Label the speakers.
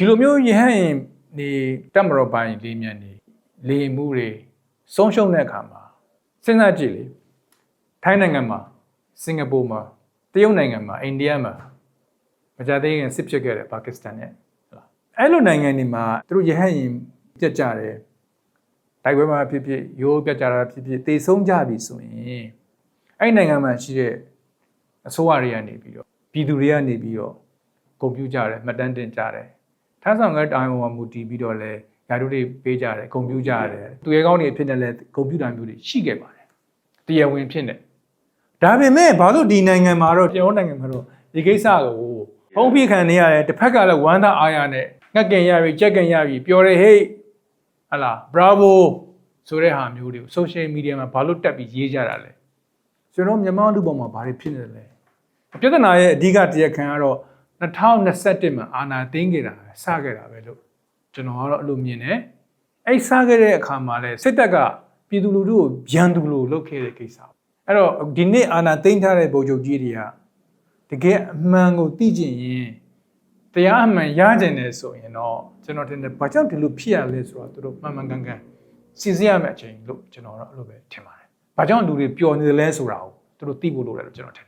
Speaker 1: ဒီလိုမျိုးယဟန်ရင်နေတက်မတော်ပိုင်းလေးမြန်နေလေမှုတွေဆုံးရှုံးတဲ့အခါမှာစဉ်းစားကြည့်လေထိုင်းနိုင်ငံမှာစင်ကာပူမှာတရုတ်နိုင်ငံမှာအိန္ဒိယမှာမကြသေးခင်စစ်ဖြစ်ခဲ့တယ်ပါကစ္စတန်နဲ့ဟုတ်လားအဲ့လိုနိုင်ငံတွေမှာသူတို့ယဟန်ရင်ပြတ်ကြတယ်တိုက်ပွဲမှာဖြစ်ဖြစ်ရိုးပြတ်ကြတာဖြစ်ဖြစ်တေဆုံးကြပြီဆိုရင်အဲ့နိုင်ငံမှာရှိတဲ့အစိုးရတွေကနေပြီးတော့ပြည်သူတွေကနေပြီးတော့ကွန်ပျူတာတယ်မှတ်တမ်းတင်ကြတယ် ထမ်းဆောင်တဲ့တိုင်းပေါ်မှာမူတည်ပြီးတော့လဲယာတို့တွေပေးကြတယ်ကွန်ပျူတာတယ်သူရဲကောင်းတွေဖြစ်နေလဲကွန်ပျူတာမျိုးတွေရှိခဲ့ပါတယ်တရားဝင်ဖြစ်နေဒါပေမဲ့ဘာလို့ဒီနိုင်ငံမှာတော့ကျွန်တော်နိုင်ငံမှာတော့ဒီကိစ္စကိုဖုံးပြခံနေရတယ်တစ်ဖက်ကလည်းဝမ်းသာအားရနဲ့ငှက်ကင်ရပြီကြက်ကင်ရပြီပြောတယ်ဟေးဟလာ bravo ဆိုတဲ့ဟာမျိုးတွေကို social media မှာဘာလို့တက်ပြီးရေးကြတာလဲကျွန်တော်မြန်မာလူပေါ်မှာဘာတွေဖြစ်နေတယ်လဲပြဿနာရဲ့အဓိကတရားခံကတော့ 2021မှာအာဏာသိမ်းခဲ့တာပဲစခဲ့တာပဲလို့ကျွန်တော်ကတော့အဲ့လိုမြင်တယ်အဲ့စခဲ့တဲ့အခါမှာလဲစစ်တပ်ကပြည်သူလူထုကိုရန်သူလို့လုပ်ခဲ့တဲ့ကိစ္စအဲ့တော့ဒီနေ့အာဏာသိမ်းထားတဲ့ဗိုလ်ချုပ်ကြီးတွေကတကယ်အမှန်ကိုသိကျင်ရင်တရားအမှန်ရကျင်တယ်ဆိုရင်တော့ကျွန်တော်တင်တယ်ဘာကြောင့်ဒီလိုဖြစ်ရလဲဆိုတော့သူတို့မှန်မှန်ကန်ကန်စီစဉ်ရမယ့်အချိန်လို့ကျွန်တော်တော့အဲ့လိုပဲထင်ပါတယ်။ဘာကြောင့်လူတွေပျော်နေတယ်လဲဆိုတာကိုသူတို့သိဖို့လိုတယ်လို့ကျွန်တော်ထင်တယ်